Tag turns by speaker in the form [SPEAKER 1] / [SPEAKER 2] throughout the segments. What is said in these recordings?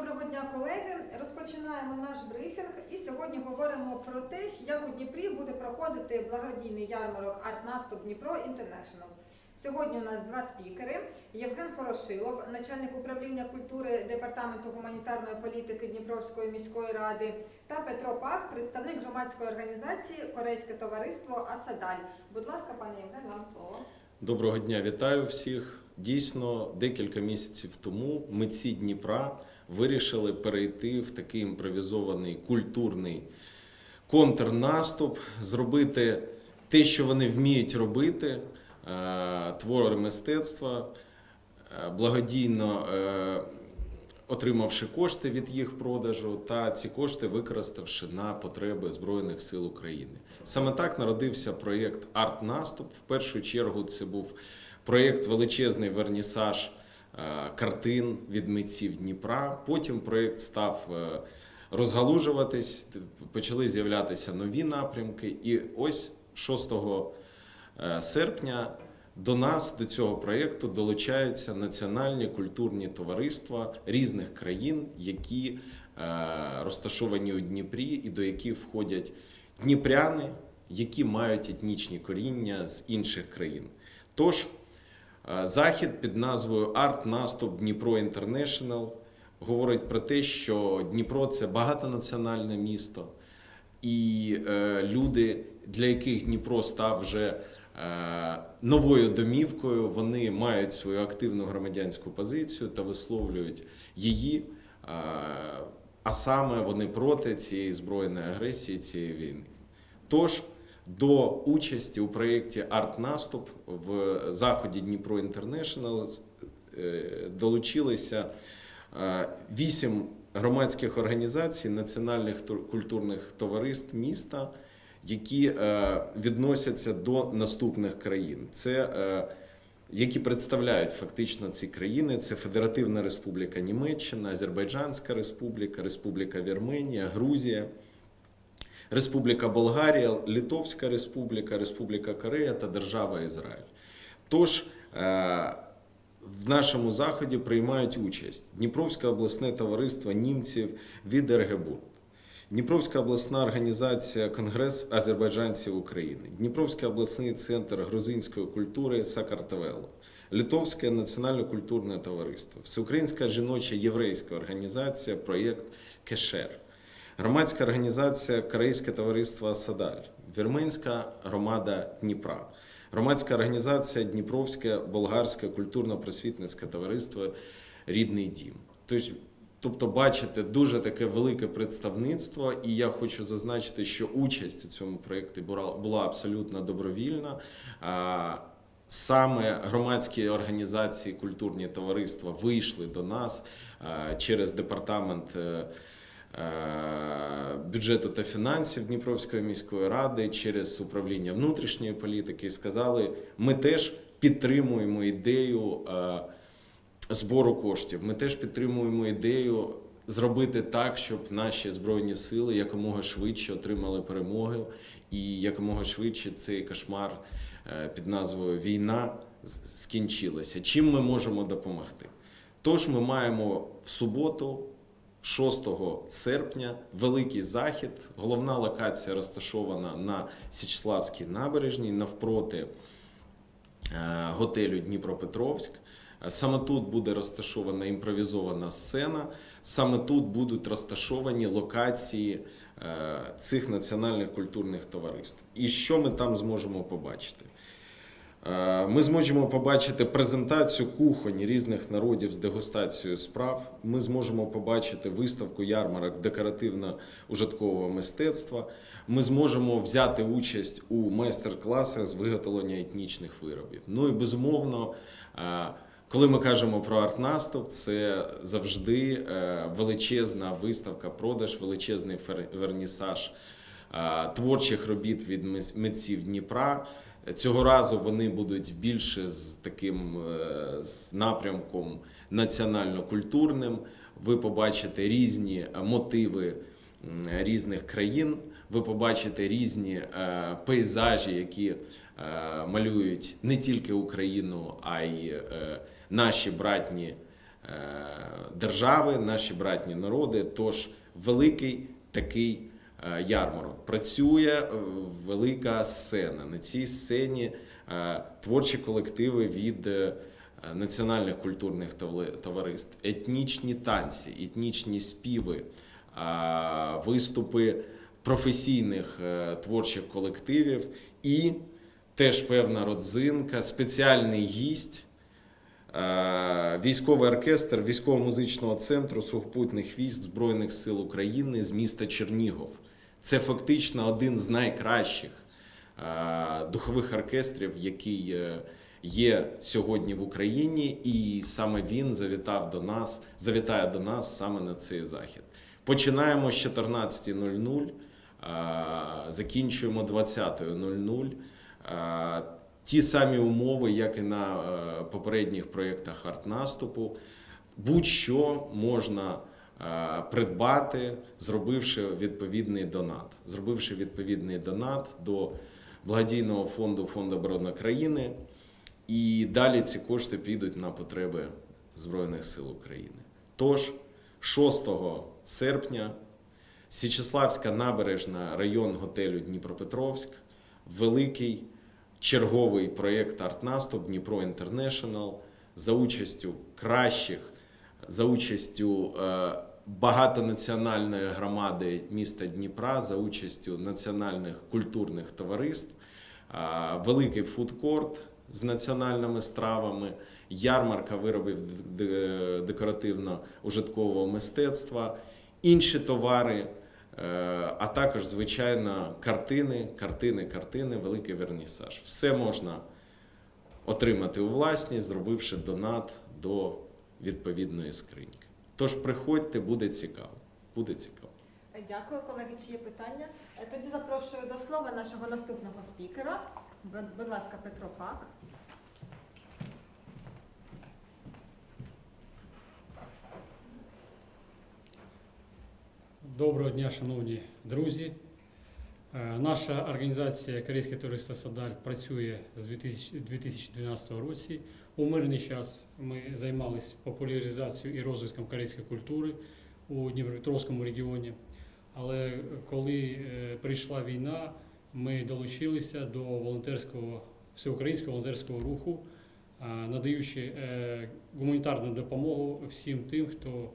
[SPEAKER 1] Доброго дня, колеги. Розпочинаємо наш брифінг і сьогодні говоримо про те, як у Дніпрі буде проходити благодійний ярмарок «Артнаступ Дніпро Інтернешнл». Сьогодні у нас два спікери: Євген Хорошилов, начальник управління культури департаменту гуманітарної політики Дніпровської міської ради, та Петро Пак, представник громадської організації Корейське товариство Асадаль. Будь ласка, пане Євген, вам слово.
[SPEAKER 2] Доброго дня, вітаю всіх. Дійсно, декілька місяців тому митці Дніпра вирішили перейти в такий імпровізований культурний контрнаступ, зробити те, що вони вміють робити, е, твори мистецтва, е, благодійно е, отримавши кошти від їх продажу, та ці кошти використавши на потреби Збройних сил України. Саме так народився проєкт Арт-наступ. В першу чергу це був проєкт величезний вернісаж е, картин від митців Дніпра. Потім проєкт став е, розгалужуватись, почали з'являтися нові напрямки. І ось 6 е, серпня до нас, до цього проєкту, долучаються національні культурні товариства різних країн, які розташовані у Дніпрі і до яких входять дніпряни, які мають етнічні коріння з інших країн. Тож захід під назвою Арт Наступ Дніпро Інтернешнл говорить про те, що Дніпро це багатонаціональне місто, і е, люди, для яких Дніпро став вже е, новою домівкою, вони мають свою активну громадянську позицію та висловлюють її. е, а саме вони проти цієї збройної агресії, цієї війни. Тож до участі у проєкті Арт-наступ в заході Дніпро Інтернешнл е, долучилися е, вісім громадських організацій, національних тур- культурних товариств міста, які е, відносяться до наступних країн. Це які представляють фактично ці країни: це Федеративна Республіка Німеччина, Азербайджанська Республіка, Республіка Вірменія, Грузія. Республіка Болгарія, Литовська Республіка, Республіка Корея та Держава Ізраїль. Тож е, в нашому заході приймають участь Дніпровське обласне товариство німців від Ергебурт, Дніпровська обласна організація Конгрес азербайджанців України, Дніпровський обласний центр грузинської культури Сакартвело, Литовське національно-культурне товариство, Всеукраїнська жіноча єврейська організація Проєкт Кешер. Громадська організація Корейське товариство Асадаль, Вірменська громада Дніпра, громадська організація Дніпровське болгарське культурно-просвітницьке товариство Рідний дім. Тобто, бачите, дуже таке велике представництво, і я хочу зазначити, що участь у цьому проєкті була абсолютно добровільна. Саме громадські організації, культурні товариства вийшли до нас через департамент. Е, бюджету та фінансів Дніпровської міської ради через управління внутрішньої політики і сказали, ми теж підтримуємо ідею е, збору коштів. Ми теж підтримуємо ідею зробити так, щоб наші збройні сили якомога швидше отримали перемогу, і якомога швидше цей кошмар е, під назвою Війна скінчилася. Чим ми можемо допомогти? Тож ми маємо в суботу 6 серпня великий захід. Головна локація розташована на Січславській набережній навпроти е, готелю Дніпропетровськ. Саме тут буде розташована імпровізована сцена. Саме тут будуть розташовані локації е, цих національних культурних товариств. І що ми там зможемо побачити? Е, Ми зможемо побачити презентацію кухонь різних народів з дегустацією страв. Ми зможемо побачити виставку ярмарок декоративно-ужиткового мистецтва. Ми зможемо взяти участь у майстер-класах з виготовлення етнічних виробів. Ну і безумовно, е, коли ми кажемо про арт-наступ, це завжди е, величезна виставка, продаж, величезний вернісаж творчих робіт від митців Дніпра. Цього разу вони будуть більше з таким е, з напрямком національно-культурним. Ви побачите різні е, мотиви різних країн. Ви побачите різні е, пейзажі, які малюють не тільки Україну, а й наші братні держави, наші братні народи. Тож великий такий ярмарок. Працює е, велика сцена. На цій сцені е, творчі колективи від е, національних культурних товариств, етнічні танці, етнічні співи, виступи професійних е, творчих колективів і теж певна родзинка, спеціальний гість. Е, Військовий оркестр військово-музичного центру сухопутних військ Збройних сил України з міста Чернігов. Це фактично один з найкращих е, духових оркестрів, який е, є сьогодні в Україні, і саме він завітав до нас, завітає до нас саме на цей захід. Починаємо з 14.00, е, закінчуємо 20.00. Ті самі умови, як і на е, попередніх проєктах артнаступу, будь-що можна е, придбати, зробивши відповідний донат. Зробивши відповідний донат до благодійного фонду Фонду оборони країни, і далі ці кошти підуть на потреби Збройних сил України. Тож, 6 серпня Січеславська набережна, район готелю Дніпропетровськ, великий черговий проєкт Артнаступ Дніпро Інтернешнл за участю кращих, за участю е, багатонаціональної громади міста Дніпра, за участю національних культурних товариств, е, великий фудкорт з національними стравами, ярмарка виробів декоративно-ужиткового мистецтва, інші товари. Е, А також, звичайно, картини, картини, картини, великий вернісаж. Все можна отримати у власність, зробивши донат до відповідної скриньки. Тож приходьте, буде цікаво. Буде цікаво.
[SPEAKER 1] Дякую, колеги. Чи є питання? Е, Тоді запрошую до слова нашого наступного спікера. Будь будь ласка, Петро Пак.
[SPEAKER 3] Доброго дня, шановні друзі. Е, Наша організація Корейське товариство Садаль працює з 2012 році. У мирний час ми займалися популяризацією і розвитком корейської культури у Дніпропетровському регіоні. Але коли е, прийшла війна, ми долучилися до волонтерського всеукраїнського волонтерського руху, е, надаючи гуманітарну допомогу всім тим, хто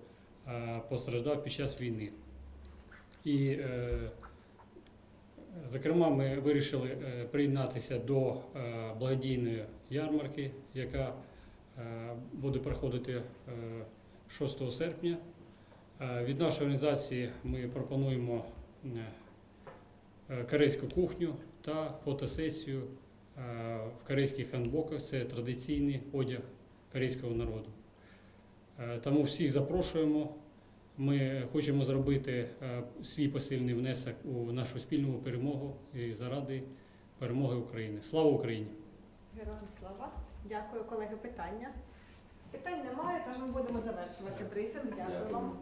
[SPEAKER 3] постраждав під час війни. І, е, зокрема, ми вирішили е, приєднатися до е, благодійної ярмарки, яка буде проходити е, 6 серпня. Від нашої організації ми пропонуємо корейську кухню та фотосесію в корейських ханбоках. Це традиційний одяг корейського народу. Тому всіх запрошуємо. Ми хочемо зробити е, свій посильний внесок у нашу спільну перемогу і заради перемоги України. Слава Україні!
[SPEAKER 1] Героям слава. Дякую, колеги. Питання? Питань немає, тож ми будемо завершувати брифінг. Дякую вам.